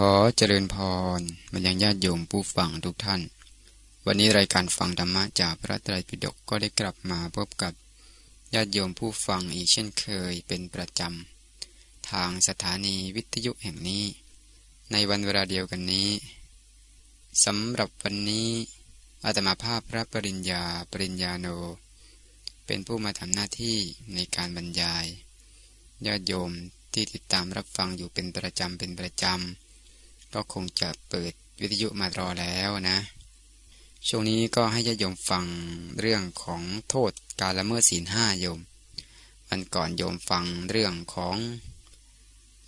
ขอเจริญพรมายังญาติโยมผู้ฟังทุกท่าน วันนี้รายการฟังธรรมะจากพระไตรปิฎกก็ได้กลับมาพบกับญาติโยมผู้ฟังอีกเช่นเคยเป็นประจำ ทางสถานีวิทยุแห่งนี้ ในวันเวลาเดียวกันนี้สำหรับวันนี้อาตมาภาพพระปริญญาปริญญาโน เป็นผู้มาทำหน้าที่ในการบรรยายญาติโยมที่ติดตามรับฟังอยู่เป็นประจำเป็นประจำ ก็คงจะเปิดวิทยุมารอแล้วนะ ช่วงนี้ก็ให้ญาติโยมฟังเรื่องของโทษการละเมิดศีลห้าโยมวันก่อนโยมฟังเรื่องของ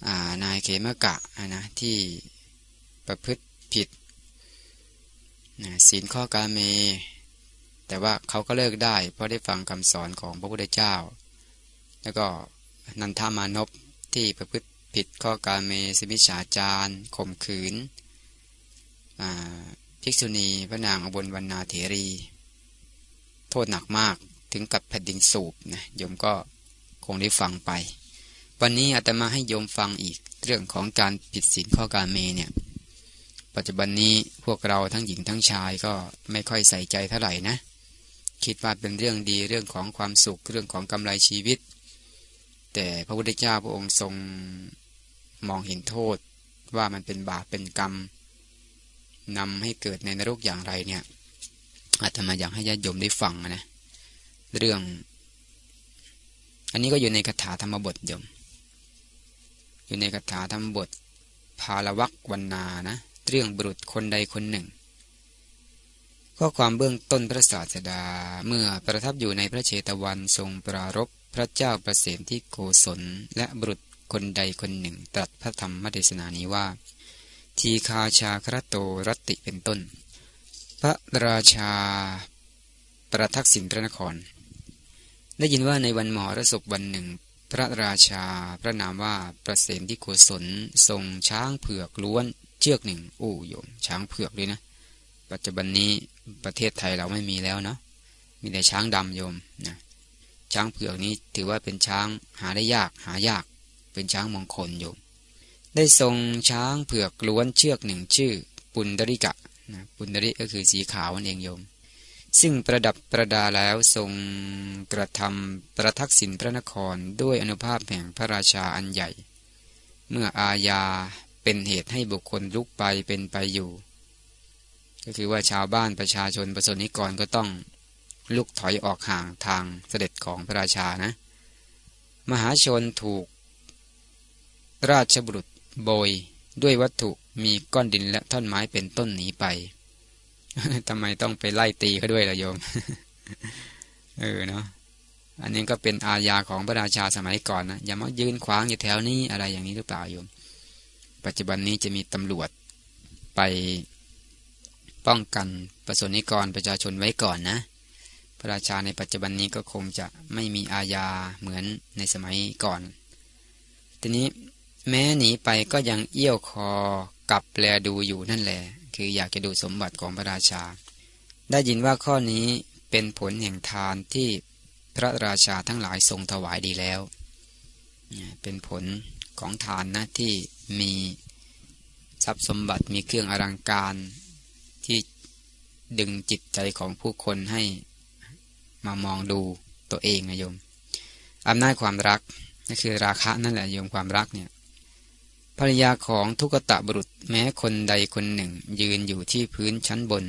อนายเขมกะนะที่ประพฤติผิดศีลข้อกาเม แต่ว่าเขาก็เลิกได้ เพราะได้ฟังคำสอนของพระพุทธเจ้า แล้วก็นันทามานพที่ประพฤติ ผิดข้อการเมสมิชาจารข่มขืนภิกษุณีพระนางอบนวันนาเถรี โทษหนักมากถึงกับแผ่นดินสูบนะโยมก็คงได้ฟังไป วันนี้อาตมาให้โยมฟังอีกเรื่องของการผิดศีลข้อการเมเนี่ยปัจจุบันนี้พวกเราทั้งหญิงทั้งชายก็ไม่ค่อยใส่ใจเท่าไหร่นะ คิดว่าเป็นเรื่องดีเรื่องของความสุขเรื่องของกำไรชีวิต แต่พระพุทธเจ้าพระองค์ทรง มองเห็นโทษว่ามันเป็นบาปเป็นกรรมนำให้เกิดในนรกอย่างไรเนี่ยอาตมาอยากให้ญาติโยมได้ฟังนะเรื่อง อันนี้ก็อยู่ในคาถาธรรมบทโยม อยู่ในคาถาธรรมบทพาลวักวันนานะเรื่องบุรุษคนใดคนหนึ่ง ข้อความเบื้องต้นพระศาสดาเมื่อประทับอยู่ในพระเชตวันทรงปรารบพระเจ้าประเสฐที่โกศลและบุรุษ คนใดคนหนึ่งตรัสพระธรรมเทศนานี้ว่า ทีคาชาครโตรติเป็นต้น พระราชาประทักษิณพระนคร ได้ยินว่าในวันมหรสพวันหนึ่ง พระราชาพระนามว่าประเสฐที่โกศลทรงช้างเผือกล้วนเชือกหนึ่งโอ้โยมช้างเผือกด้วยนะ ปัจจุบันนี้ประเทศไทยเราไม่มีแล้วเนาะมีแต่ช้างดำโยมนะช้างเผือกนี้ถือว่าเป็นช้างหาได้ยากหายาก เป็นช้างมงคลโยมได้ทรงช้างเผือกล้วนเชือกหนึ่งชื่อ ปุณดริกะนะปุณดริก็คือสีขาวนั่นเองโยม ซึ่งประดับประดาแล้วทรงกระทำประทักษิณพระนครด้วยอนุภาพแห่งพระราชาอันใหญ่ เมื่ออาญาเป็นเหตุให้บุคคลลุกไปเป็นไปอยู่ ก็คือว่าชาวบ้านประชาชนประสนิกรก็ต้องลุกถอยออกห่างทางเสด็จของพระราชานะ มหาชนถูก ราชบุรุษโบยด้วยวัตถุมีก้อนดินและท่อนไม้เป็นต้นหนีไปทำไมต้องไปไล่ตีเขาด้วยล่ะโยม เออเนาะอันนี้ก็เป็นอาญาของพระราชาสมัยก่อนนะอย่ามายืนขวางอยู่แถวนี้อะไรอย่างนี้หรือเปล่าโยม ปัจจุบันนี้จะมีตำรวจไปป้องกันประสนิกรประชาชนไว้ก่อนนะ พระราชาในปัจจุบันนี้ก็คงจะไม่มีอาญาเหมือนในสมัยก่อน ทีนี้ แม้หนีไปก็ยังเอี้ยวคอกลับแลดูอยู่นั่นแหละคืออยากจะดูสมบัติของพระราชา ได้ยินว่าข้อนี้เป็นผลแห่งทานที่พระราชาทั้งหลายทรงถวายดีแล้ว เป็นผลของทานนะที่มีทรัพย์สมบัติมีเครื่องอลังการที่ดึงจิตใจของผู้คนให้มามองดูตัวเองนะโยมอำนาจความรักนั่นคือราคะนั่นแหละโยมความรักเนี่ย ภรรยาของทุกตะบุรุษแม้คนใดคนหนึ่งยืนอยู่ที่พื้นชั้นบน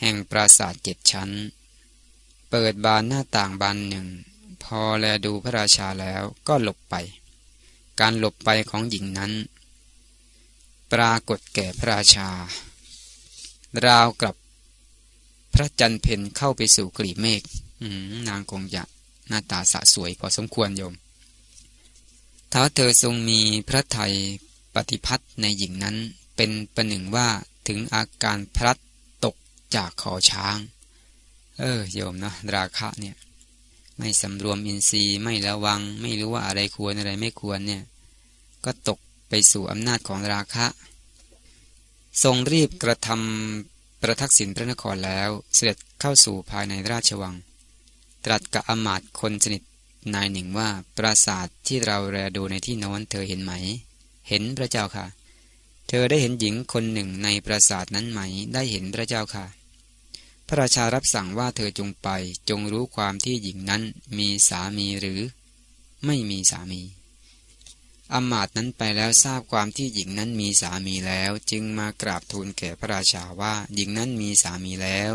แห่งปราสาทเจ็ดชั้น เปิดบานหน้าต่างบานหนึ่ง พอแลดูพระราชาแล้วก็หลบไป การหลบไปของหญิงนั้น ปรากฏแก่พระราชา ราวกับพระจันเพนเข้าไปสู่กลีบเมฆนางคงจะหน้าตาสะสวยพอสมควรโยม ท้าเธอทรงมีพระไทยปฏิพัทธ์ในหญิงนั้น เป็นประหนึ่งว่าถึงอาการพลัดตกจากขอช้าง เออโยมนะราคะเนี่ย ไม่สำรวมอินทรีย์ไม่ระวัง ไม่รู้ว่าอะไรควรอะไรไม่ควรเนี่ย ก็ตกไปสู่อำนาจของราคะ ทรงรีบกระทำประทักษิณพระนครแล้ว เสด็จเข้าสู่ภายในราชวัง ตรัสกับอมาตคนสนิท นายหนึ่งว่าปราสาทที่เราแลดูในที่โน้นเธอเห็นไหม เห็นพระเจ้าค่ะ เธอได้เห็นหญิงคนหนึ่งในปราสาทนั้นไหม ได้เห็นพระเจ้าค่ะ พระราชารับสั่งว่าเธอจงไป จงรู้ความที่หญิงนั้นมีสามีหรือ ไม่มีสามีอมาตนั้นไปแล้วทราบความที่หญิงนั้นมีสามีแล้ว จึงมากราบทูลแก่พระราชาว่าหญิงนั้นมีสามีแล้ว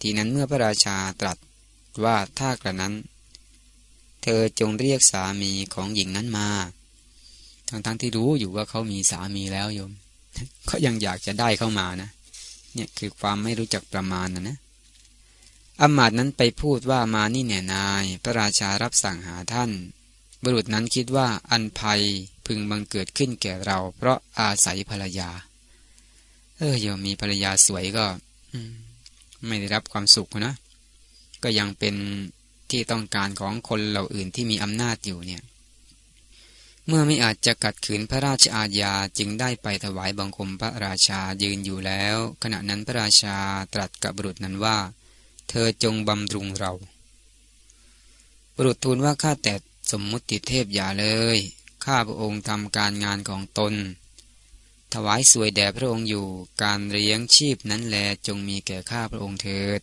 ทีนั้นเมื่อพระราชาตรัสว่าถ้ากระนั้น เธอจงเรียกสามีของหญิงนั้นมา ทั้งๆทที่รู้อยู่ว่าเขามีสามีแล้วโยมก็ยังอยากจะได้เข้ามานะ เนี่ยคือความไม่รู้จักประมาณนะนะอามาตนั้นไปพูดว่ามานี่แน่นาย พระราชารับสั่งหาท่าน บุรุษนั้นคิดว่าอันภัยพึงบังเกิดขึ้นแก่เรา เพราะอาศัยภรรยา เออโยมมีภรรยาสวยก็ไม่ได้รับความสุขนะ ก็ยังเป็น ที่ต้องการของคนเหล่าอื่นที่มีอำนาจอยู่เนี่ย เมื่อไม่อาจจะกัดขืนพระราชอาญาจึงได้ไปถวายบังคมพระราชายืนอยู่แล้ว ขณะนั้นพระราชาตรัสกับบุรุษนั้นว่า เธอจงบำรุงเรา บุรุษทูลว่าข้าแต่สมมุติเทพอย่าเลย ข้าพระองค์ทำการงานของตน ถวายสวยแด่พระองค์อยู่ การเลี้ยงชีพนั้นแลจงมีแก่ข้าพระองค์เถิด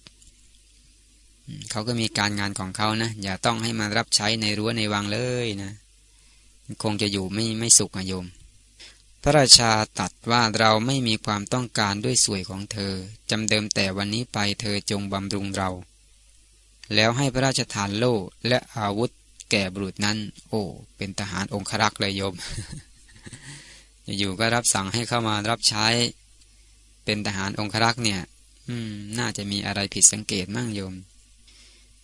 เขาก็มีการงานของเขานะ อย่าต้องให้มารับใช้ในรั้วในวังเลยนะ คงจะอยู่ไม่ไม่สุขนะโยม พระราชาตัดว่าเราไม่มีความต้องการด้วยสวยของเธอจำเดิมแต่วันนี้ไปเธอจงบำรุงเรา แล้วให้พระราชทานโล่และอาวุธแก่บุรุษนั้น โอ้ เป็นทหารองครักษ์เลยโยม อยู่ก็รับสั่งให้เข้ามารับใช้ เป็นทหารองครักษ์เนี่ย อืม น่าจะมีอะไรผิดสังเกตมั่งโยม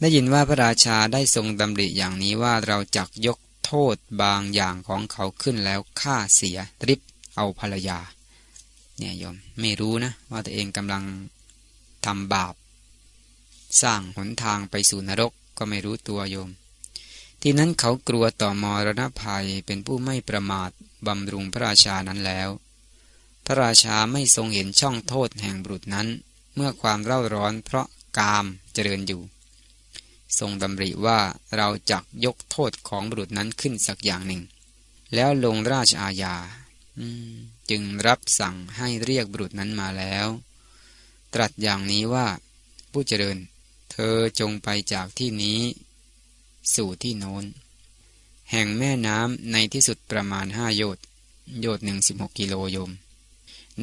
ได้ยินว่าพระราชาได้ทรงดำริอย่างนี้ว่าเราจักยกโทษบางอย่างของเขาขึ้นแล้วฆ่าเสียริบเอาภรรยา เนี่ยโยมไม่รู้นะ ว่าตัวเองกำลังทำบาป สร้างหนทางไปสู่นรกก็ไม่รู้ตัวโยม ที่นั้นเขากลัวต่อมรณภัยเป็นผู้ไม่ประมาทบำรุงพระราชานั้นแล้ว พระราชาไม่ทรงเห็นช่องโทษแห่งบุตรนั้น เมื่อความเร่าร้อนเพราะกามเจริญอยู่ ทรงดำริว่าเราจักยกโทษของบุรุษนั้นขึ้นสักอย่างหนึ่ง แล้วลงราชอาญาจึงรับสั่งให้เรียกบุรุษนั้นมาแล้ว ตรัสอย่างนี้ว่า ผู้เจริญ เธอจงไปจากที่นี้ สู่ที่โน้น แห่งแม่น้ำในที่สุดประมาณห้าโยชน์โยชน์หนึ่งสิบหกกิโลโยม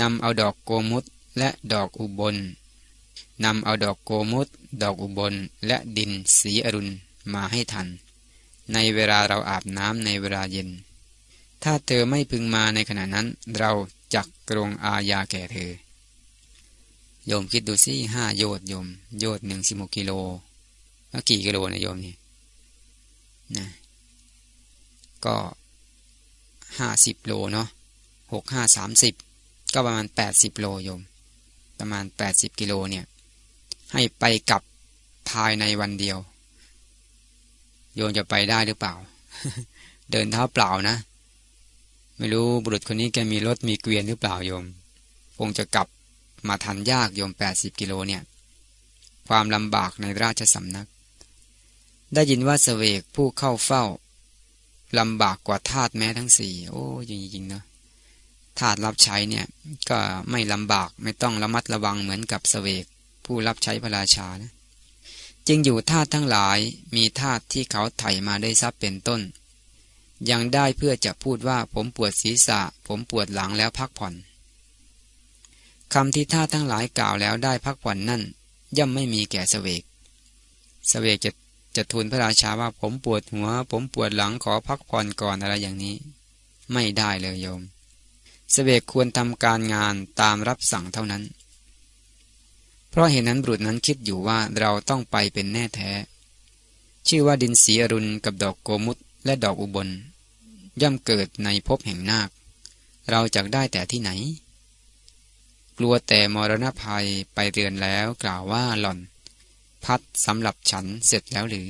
นำเอาดอกโกมุตและดอกอุบล นำเอาดอกโกมุตดอกอุบล และดินสีอรุณมาให้ทัน ในเวลาเราอาบน้ำในเวลาเย็น ถ้าเธอไม่พึงมาในขณะนั้น เราจักกรงอาญาแก่เธอ โยมคิดดูสิห้าโยชน์โยม โยชน์หนึ่งสิบหกกิโลกี่กิโลนะโยมนี่นะก็ห้าสิบโลเนาะหกห้าสามสิบก็ประมาณแปดสิบโลโยม ประมาณแปดสิบกิโลเนี่ย ให้ไปกลับภายในวันเดียว โยมจะไปได้หรือเปล่า เดินเท้าเปล่านะ ไม่รู้บุรุษคนนี้แกมีรถมีเกวียนหรือเปล่าโยม คงจะกลับมาทันยากโยมแปดสิบกิโลเนี่ย ความลำบากในราชสำนัก ได้ยินว่าเสวกผู้เข้าเฝ้าลำบากกว่าทาสแม้ทั้งสี่ โอ้จริงๆเนาะ ทาสรับใช้เนี่ยก็ไม่ลำบากไม่ต้องระมัดระวังเหมือนกับเสวกผู้รับใช้พระราชานะจึงอยู่ทาสทั้งหลายมีทาสที่เขาไถมาได้ทรัพย์เป็นต้น ยังได้เพื่อจะพูดว่าผมปวดศีรษะ ผมปวดหลังแล้วพักผ่อนคำที่ท่าทั้งหลายกล่าวแล้วได้พักผ่อนนั่น ย่อมไม่มีแก่เสวกเสวกจะจะทูลพระราชาว่าผมปวดหัว ผมปวดหลังขอพักผ่อนก่อนอะไรอย่างนี้ ไม่ได้เลยโยม สเวกควรทำการงานตามรับสั่งเท่านั้น เพราะเหตุนั้นบุตรนั้นคิดอยู่ว่าเราต้องไปเป็นแน่แท้ ชื่อว่าดินสีอรุณกับดอกโกมุตและดอกอุบล ย่อมเกิดในภพแห่งนาค เราจะได้แต่ที่ไหน กลัวแต่มรณะภัยไปเรือนแล้วกล่าวว่าหล่อน พัดสำหรับฉันเสร็จแล้วหรือ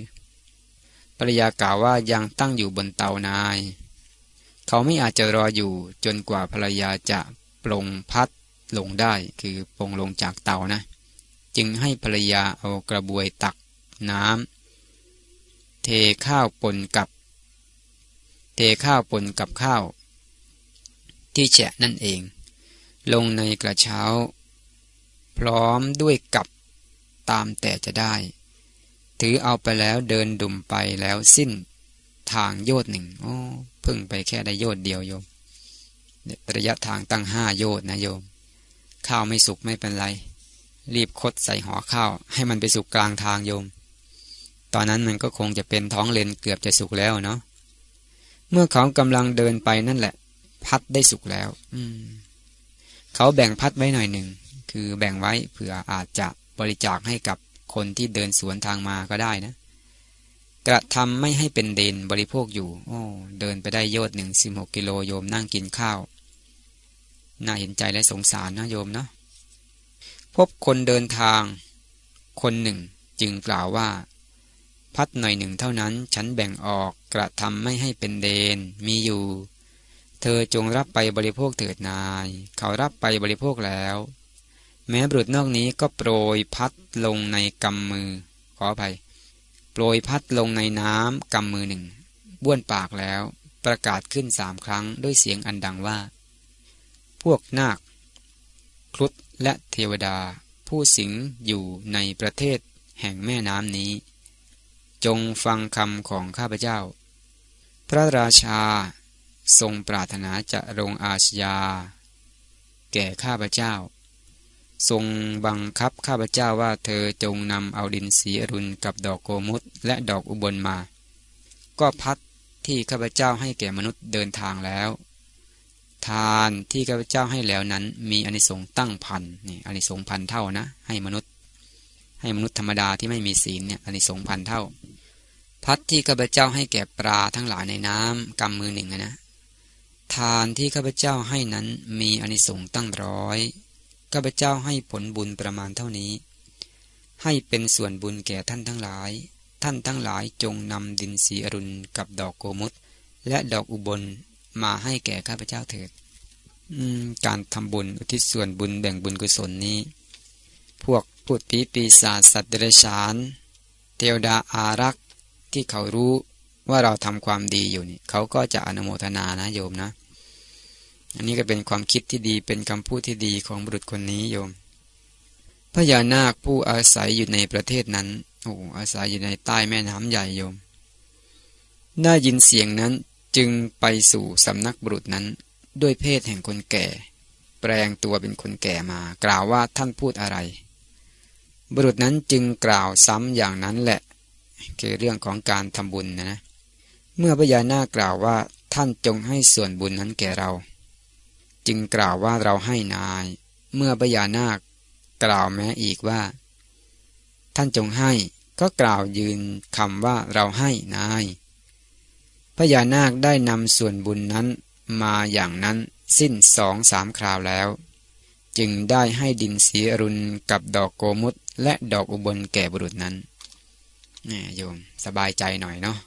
ภรรยากล่าวว่ายังตั้งอยู่บนเตานาย เขาไม่อาจจะรออยู่จนกว่าภรรยาจะปลงพัดลงได้คือปลงลงจากเตานะ จึงให้ภรรยาเอากระบวยตักน้ำเทข้าวปนกับ เทข้าวปนกับข้าว ที่แฉะนั่นเอง ลงในกระเช้า พร้อมด้วยกับตามแต่จะได้ ถือเอาไปแล้วเดินดุ่มไปแล้วสิ้นทางโยดหนึ่งโอ้ พิ่งไปแค่ได้โยดเดียวโยมระยะทางตั้งห้าโยดนะโยม ข้าวไม่สุกไม่เป็นไร รีบคดใส่ห่อข้าว ให้มันไปสุกกลางทางโยม ตอนนั้นมันก็คงจะเป็นท้องเลนเกือบจะสุกแล้วเนาะเมื่อเขากำลังเดินไปนั่นแหละ พัดได้สุกแล้ว อืม เขาแบ่งพัดไว้หน่อยหนึ่งคือแบ่งไว้เผื่ออาจจะบริจาคให้กับคนที่เดินสวนทางมาก็ได้นะ กระทำไม่ให้เป็นเดนบริโภคอยู่ โอ้เดินไปได้โยดหนึ่งสิบหกกิโลโยมนั่งกินข้าวน่าเห็นใจและสงสารนะโยมเนาะพบคนเดินทาง คนหนึ่งจึงกล่าวว่า พัดหน่อยหนึ่งเท่านั้น ฉันแบ่งออกกระทำไม่ให้เป็นเดนมีอยู่ เธอจงรับไปบริโภคเถิดนาย เขารับไปบริโภคแล้ว แม้บุตรนอกนี้ก็โปรยพัดลงในกำมือขออภัย โปรยพัดลงในน้ำกำมือหนึ่ง บ้วนปากแล้วประกาศขึ้นสามครั้งด้วยเสียงอันดังว่า พวกนาค ครุฑและเทวดา ผู้สิงอยู่ในประเทศแห่งแม่น้ำนี้ จงฟังคำของข้าพเจ้า พระราชาทรงปรารถนาจะลงอาชญา แก่ข้าพเจ้า ทรงบังคับข้าพเจ้าว่าเธอจงนำเอาดินสีอรุณกับดอกโกมุตและดอกอุบลมา ก็พัดที่ข้าพเจ้าให้แก่มนุษย์เดินทางแล้ว ทานที่ข้าพเจ้าให้แล้วนั้น มีอนิสงส์ตั้งพันนี่อนิสงส์พันเท่านะ ให้มนุษย์ ให้มนุษย์ธรรมดาที่ไม่มีศีลเนี่ยอนิสงส์พันเท่า พัดที่ข้าพเจ้าให้แก่ปลาทั้งหลายในน้ำกำมือหนึ่งนะ ทานที่ข้าพเจ้าให้นั้นมีอนิสงส์ตั้งร้อย ข้าพเจ้าให้ผลบุญประมาณเท่านี้ ให้เป็นส่วนบุญแก่ท่านทั้งหลาย ท่านทั้งหลายจงนำดินสีอรุณกับดอกโกมุตและดอกอุบลมาให้แก่ข้าพเจ้าเถิดการทำบุญอุทิศส่วนบุญแบ่งบุญกุศลนี้ พวกพูดปีปีศาจสัตว์เดรัจฉาน เทวดาอารักษ์ที่เขารู้ว่าเราทำความดีอยู่นี่เขาก็จะอนุโมทนานะโยมนะ อันนี้ก็เป็นความคิดที่ดีเป็นคำพูดที่ดีของบุรุษคนนี้โยมพญานาคผู้อาศัยอยู่ในประเทศนั้นโอ้อาศัยอยู่ในใต้แม่น้ำใหญ่โยม ได้ยินเสียงนั้นจึงไปสู่สำนักบุรุษนั้น ด้วยเพศแห่งคนแก่ แปลงตัวเป็นคนแก่มา กล่าวว่าท่านพูดอะไร บุรุษนั้นจึงกล่าวซ้ำอย่างนั้นแหละ คือเรื่องของการทำบุญนะนะเมื่อพญานาคกล่าวว่าท่านจงให้ส่วนบุญนั้นแก่เรา จึงกล่าวว่าเราให้นาย เมื่อพญานาค กล่าวแม้อีกว่า ท่านจงให้ก็กล่าวยืนคำว่าเราให้นายพญานาคได้นำส่วนบุญนั้นมาอย่างนั้นสิ้นสองสามคราวแล้ว จึงได้ให้ดินสีอรุณกับดอกโกมุตและดอกอุบลแก่บุรุษนั้นนี่โยมสบายใจหน่อยเนาะ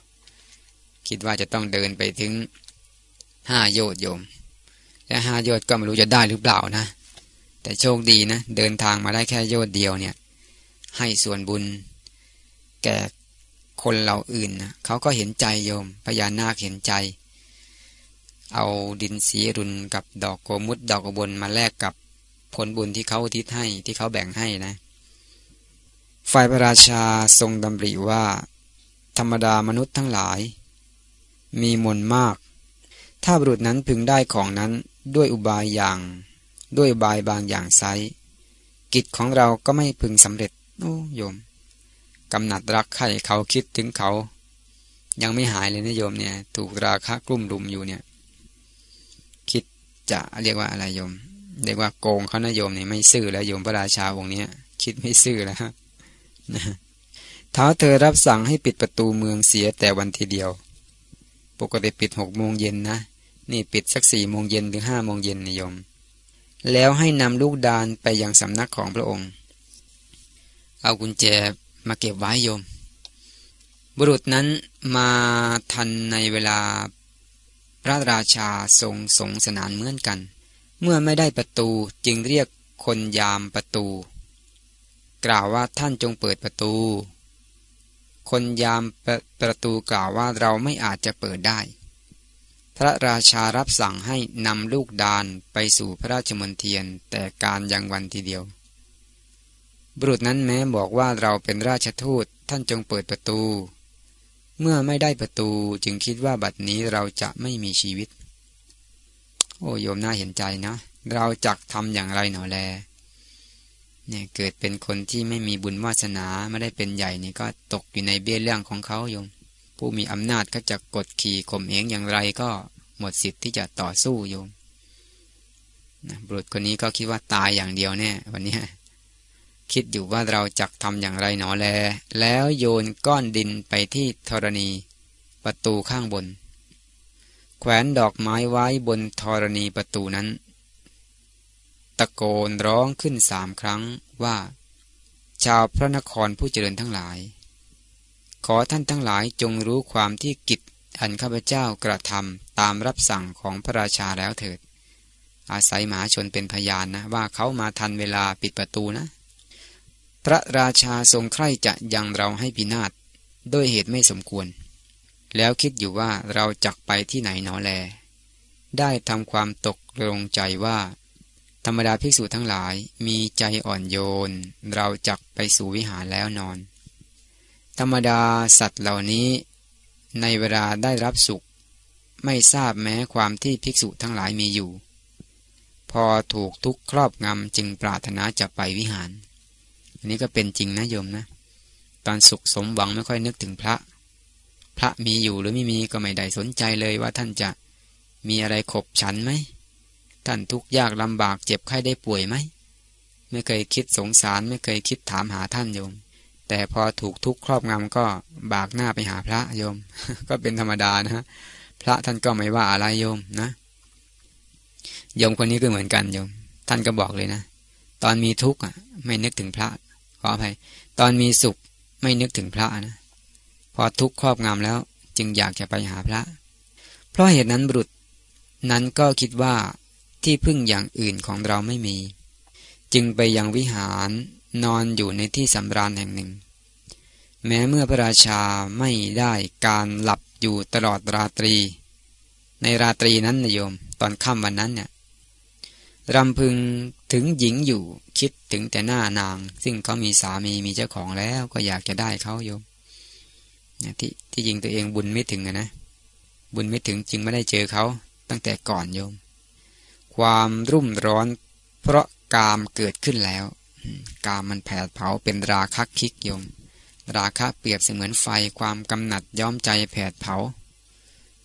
คิดว่าจะต้องเดินไปถึงห้าโยชน์โยม และห้าโยชน์ก็ไม่รู้จะได้หรือเปล่านะ แต่โชคดีนะ เดินทางมาได้แค่โยชน์เดียวเนี่ย ให้ส่วนบุญ แก่คนเราอื่นนะเขาก็เห็นใจโยมพญานาคเห็นใจ เอาดินสีรุนกับดอกโกมุดดอกกบนมาแลกกับผลบุญที่เขาทิศให้ที่เขาแบ่งให้นะ ฝ่ายพระราชาทรงดำริว่า ธรรมดามนุษย์ทั้งหลาย มีมนมาก ถ้าบุรุษนั้นพึงได้ของนั้นด้วยอุบายอย่าง ด้วยอุบายบางอย่างไซกิจของเราก็ไม่พึงสำเร็จ โอ้โยมกำหนัดรักใครเขาคิดถึงเขา ยังไม่หายเลยนะโยมเนี่ย ถูกราคะกลุ่มรุมอยู่เนี่ย คิดจะเรียกว่าอะไรโยมเรียกว่าโกงเขานะโยมเนี่ยไม่ซื่อแล้วโยมพระราชาองค์นี้คิดไม่ซื่อแล้วท้าเธอรับสั่งให้ปิดประตูเมืองเสียแต่วันทีเดียว ปกติปิดหกโมงเย็นนะ นี่ปิดสักสี่โมงเย็นถึงห้าโมงเย็นนิยม แล้วให้นำลูกดานไปยังสำนักของพระองค์ เอากุญแจมาเก็บไว้โยม บุรุษนั้นมาทันในเวลาพระราชาทรงสงสนานเหมือนกัน เมื่อไม่ได้ประตูจึงเรียกคนยามประตู กล่าวว่าท่านจงเปิดประตู คนยามประประตูกล่าวว่าเราไม่อาจจะเปิดได้ พระราชารับสั่งให้นำลูกดานไปสู่พระราชมณียนแต่การยังวันทีเดียว บุรุษนั้นแม้บอกว่าเราเป็นราชทูตท่านจงเปิดประตู เมื่อไม่ได้ประตูจึงคิดว่าบัดนี้เราจะไม่มีชีวิต โอ้โยมน่าเห็นใจนะ เราจักทำอย่างไรหนอแลเนี่ยเกิดเป็นคนที่ไม่มีบุญวาสนาไม่ได้เป็นใหญ่นี่ก็ตกอยู่ในเบี้ยเรื่องของเขาโยม ผู้มีอำนาจก็จะกดขี่ข่มเหงอย่างไรก็หมดสิทธิ์ที่จะต่อสู้โยมนะบุรุษคนนี้ก็คิดว่าตายอย่างเดียวแน่วันนี้คิดอยู่ว่าเราจักทำอย่างไรหนอแล แล้วโยนก้อนดินไปที่ธรณี ประตูข้างบน แขวนดอกไม้ไว้บนธรณีประตูนั้น ตะโกนร้องขึ้นสามครั้งว่า ชาวพระนครผู้เจริญทั้งหลาย ขอท่านทั้งหลายจงรู้ความที่กิจอันข้าพเจ้ากระทำตามรับสั่งของพระราชาแล้วเถิด อาศัยมหาชนเป็นพยานนะว่าเขามาทันเวลาปิดประตูนะ พระราชาทรงใคร่จะยังเราให้พินาศด้วยเหตุไม่สมควร แล้วคิดอยู่ว่าเราจักไปที่ไหนหนอแล ได้ทำความตกลงใจว่า ธรรมดาภิกษุทั้งหลายมีใจอ่อนโยน เราจักไปสู่วิหารแล้วนอน ธรรมดาสัตว์เหล่านี้ ในเวลาได้รับสุข ไม่ทราบแม้ความที่ภิกษุทั้งหลายมีอยู่ พอถูกทุกข์ครอบงำจึงปรารถนาจะไปวิหาร อันนี้ก็เป็นจริงนะโยมนะ ตอนสุขสมหวังไม่ค่อยนึกถึงพระ พระมีอยู่หรือไม่มีก็ไม่ได้สนใจเลยว่าท่านจะมีอะไรขบฉันไหม ท่านทุกข์ยากลำบากเจ็บไข้ได้ป่วยไหม ไม่เคยคิดสงสารไม่เคยคิดถามหาท่านโยม แต่พอถูกทุกข์ครอบงำก็บากหน้าไปหาพระโยม ก็เป็นธรรมดานะฮะพระท่านก็ไม่ว่าอะไรโยมนะโยมคนนี้ก็เหมือนกันโยม ท่านก็บอกเลยนะตอนมีทุกข์อะ ไม่นึกถึงพระขออภัยตอนมีสุขไม่นึกถึงพระนะพอทุกข์ครอบงำแล้ว จึงอยากจะไปหาพระ เพราะเหตุนั้นบุรุษนั้นก็คิดว่าที่พึ่งอย่างอื่นของเราไม่มี จึงไปยังวิหารนอนอยู่ในที่สำราญแห่งหนึ่ง แม้เมื่อพระราชาไม่ได้การหลับอยู่ตลอดราตรี ในราตรีนั้นนะโยม ตอนค่ำวันนั้นเนี่ยรำพึงถึงหญิงอยู่คิดถึงแต่หน้านาง ซึ่งเขามีสามีมีเจ้าของแล้วก็อยากจะได้เขาโยมที่ที่จริงตัวเองบุญไม่ถึงนะ บุญไม่ถึงจึงไม่ได้เจอเขาตั้งแต่ก่อนโยม ความรุ่มร้อนเพราะกามเกิดขึ้นแล้ว กามมันแผดเผาเป็นราคะคิกโยม ราคะเปรียบเสมือนไฟความกำหนัดย้อมใจแผดเผา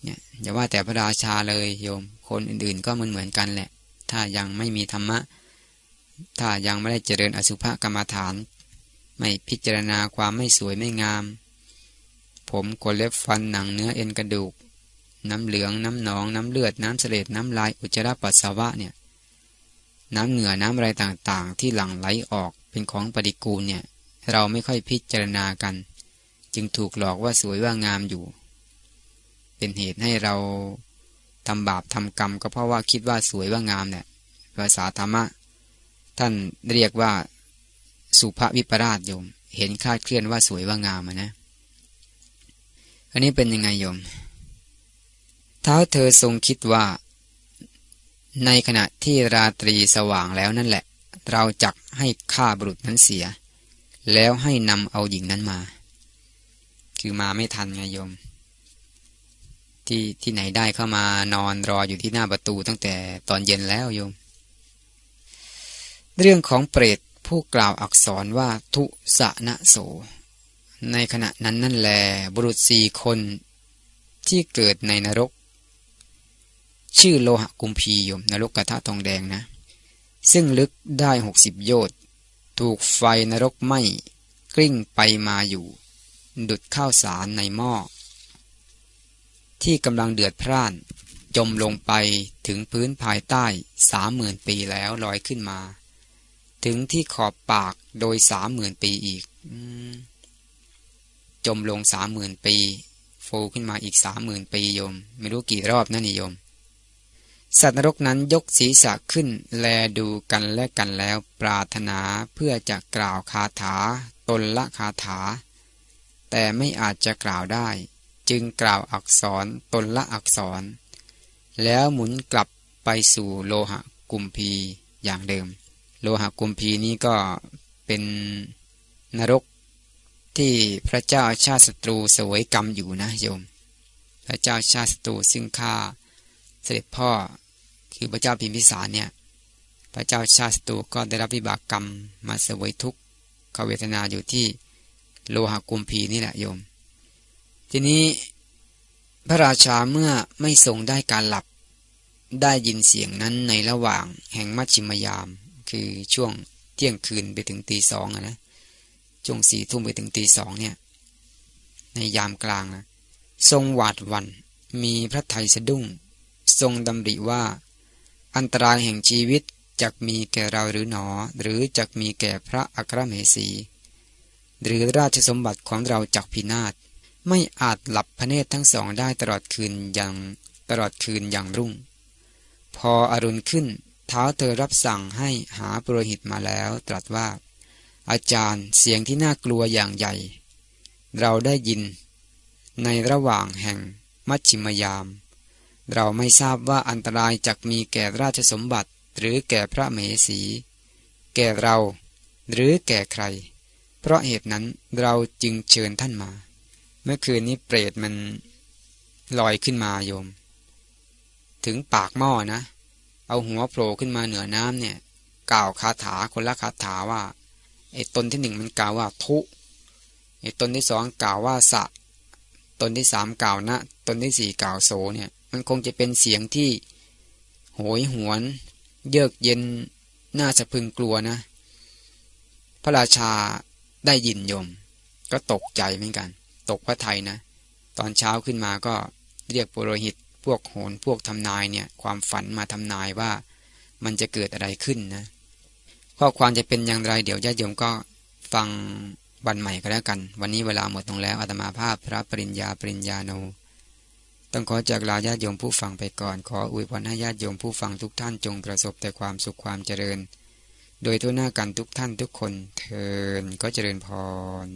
เนี่ยอย่าว่าแต่พระราชาเลยโยม คนอื่นๆก็เหมือนเหมือนกันแหละ ถ้ายังไม่มีธรรมะ ถ้ายังไม่ได้เจริญอสุภกรรมฐาน ไม่พิจารณาความไม่สวยไม่งาม ผมขนเล็บฟันหนังเนื้อเอ็นกระดูก น้ำเหลืองน้ำหนองน้ำเลือดน้ำเสลดน้ำลายอุจจาระปัสสาวะเนี่ยน้ำเหงื่อน้ำอะไรต่างๆ ที่หลั่งไหลออกเป็นของปฏิกูลเนี่ย เราไม่ค่อยพิจารณากัน จึงถูกหลอกว่าสวยว่างามอยู่ เป็นเหตุให้เราทำบาปทำกรรม ก็เพราะว่าคิดว่าสวยว่างามเนี่ยภาษาธรรมะ ท่านเรียกว่าสุภวิปราชโยม เห็นคาดเคลื่อนว่าสวยว่างามนะอันนี้เป็นยังไงโยมเท้าเธอทรงคิดว่า ในขณะที่ราตรีสว่างแล้วนั่นแหละ เราจักให้ฆ่าบุรุษนั้นเสีย แล้วให้นำเอาหญิงนั้นมา คือมาไม่ทันไงโยม ที่ที่ไหนได้เข้ามานอนรออยู่ที่หน้าประตูตั้งแต่ตอนเย็นแล้วโยม เรื่องของเปรตผู้กล่าวอักษรว่าทุสะนะโส ในขณะนั้นนั่นแหลบุรุษสี่คนที่เกิดในนรก ชื่อโลหะกุมพีโยมนรกกระทะทองแดงนะ ซึ่งลึกได้หกสิบโยชน ถูกไฟนรกไหม้กลิ้งไปมาอยู่ ดุดข้าวสารในหม้อ ที่กำลังเดือดพร่าน จมลงไปถึงพื้นภายใต้สามหมื่นปีแล้วลอยขึ้นมา ถึงที่ขอบปากโดยสามหมื่นปีอีกจมลงสามหมื่นปีโฟขึ้นมาอีกสามหมื่นปีโยม ไม่รู้กี่รอบนั่นนี่โยม สัตว์นรกนั้นยกศีรษะขึ้น แลดูกันและกันแล้วปรารถนาเพื่อจะกล่าวคาถา ตนละคาถา แต่ไม่อาจจะกล่าวได้ จึงกล่าวอักษรตนละอักษร แล้วหมุนกลับไปสู่โลหะกุมพีอย่างเดิม โลหะกุมพีนี้ก็เป็นนรกที่พระเจ้าชาติศัตรูสวยกรรมอยู่นะโยม พระเจ้าชาติศัตรูซึ่งฆ่า สด็จพ่อคือพระเจ้าพิมพิสารเนี่ยพระเจ้าชาติศัตรูก็ได้รับวิบากกรรมมาเสวยทุกขเวทนาอยู่ที่โลหะกุมพีนี่แหละโยม ทีนี้พระราชาเมื่อไม่ทรงได้การหลับได้ยินเสียงนั้นในระหว่างแห่งมัชชิมยาม คือช่วงเที่ยงคืนไปถึงตีสองนะช่วงสี่ทุ่มไปถึงตีสองเนี่ยในยามกลางนะทรงหวาดวันมีพระไทยสะดุ้ง ทรงดำริว่า อันตรายแห่งชีวิตจะมีแก่เราหรือหนอ หรือจะมีแก่พระอัครมเหสี หรือราชสมบัติของเราจักพินาศไม่อาจหลับพระเนตรทั้งสองได้ตลอดคืนอย่างตลอดคืนอย่างรุ่ง พออรุณขึ้นเท้าเธอรับสั่งให้หาปุโรหิตมาแล้วตรัสว่า อาจารย์เสียงที่น่ากลัวอย่างใหญ่ เราได้ยิน ในระหว่างแห่งมัชชิมยาม เราไม่ทราบว่าอันตรายจะมีแก่ราชสมบัติ หรือแก่พระเมสี แก่เรา หรือแก่ใคร เพราะเหตุนั้นเราจึงเชิญท่านมา เมื่อคืนนี้เปรตมันลอยขึ้นมาโยม ถึงปากหม้อนะ เอาหัวโผล่ขึ้นมาเหนือน้ำเนี่ย กล่าวคาถาคนละคาถาว่าไอ้ตนที่หนึ่งมันกล่าวว่าทุไอ้ตนที่สองกล่าวว่าสะ ตนที่สามกล่าวนะ ตนที่สี่กล่าวโสเนี่ย มันคงจะเป็นเสียงที่โหยหวน เยือกเย็นน่าจะพึงกลัวนะ พระราชาได้ยินโยม ก็ตกใจเหมือนกัน ตกพระไทยนะ ตอนเช้าขึ้นมาก็เรียกปุโรหิตพวกโหนพวกทำนายเนี่ย ความฝันมาทำนายว่ามันจะเกิดอะไรขึ้นนะ ข้อความจะเป็นอย่างไรเดี๋ยวญาติโยมก็ฟังวันใหม่ก็แล้วกัน วันนี้เวลาหมดลงแล้วอาตมาภาพพระปริญญาปริญญาโน ต้องขอจากลาญาติโยมผู้ฟังไปก่อน ขออวยพรให้ญาติโยมผู้ฟังทุกท่านจงประสบแต่ความสุขความเจริญ โดยทั่วหน้ากันทุกท่านทุกคนเทินก็เจริญพร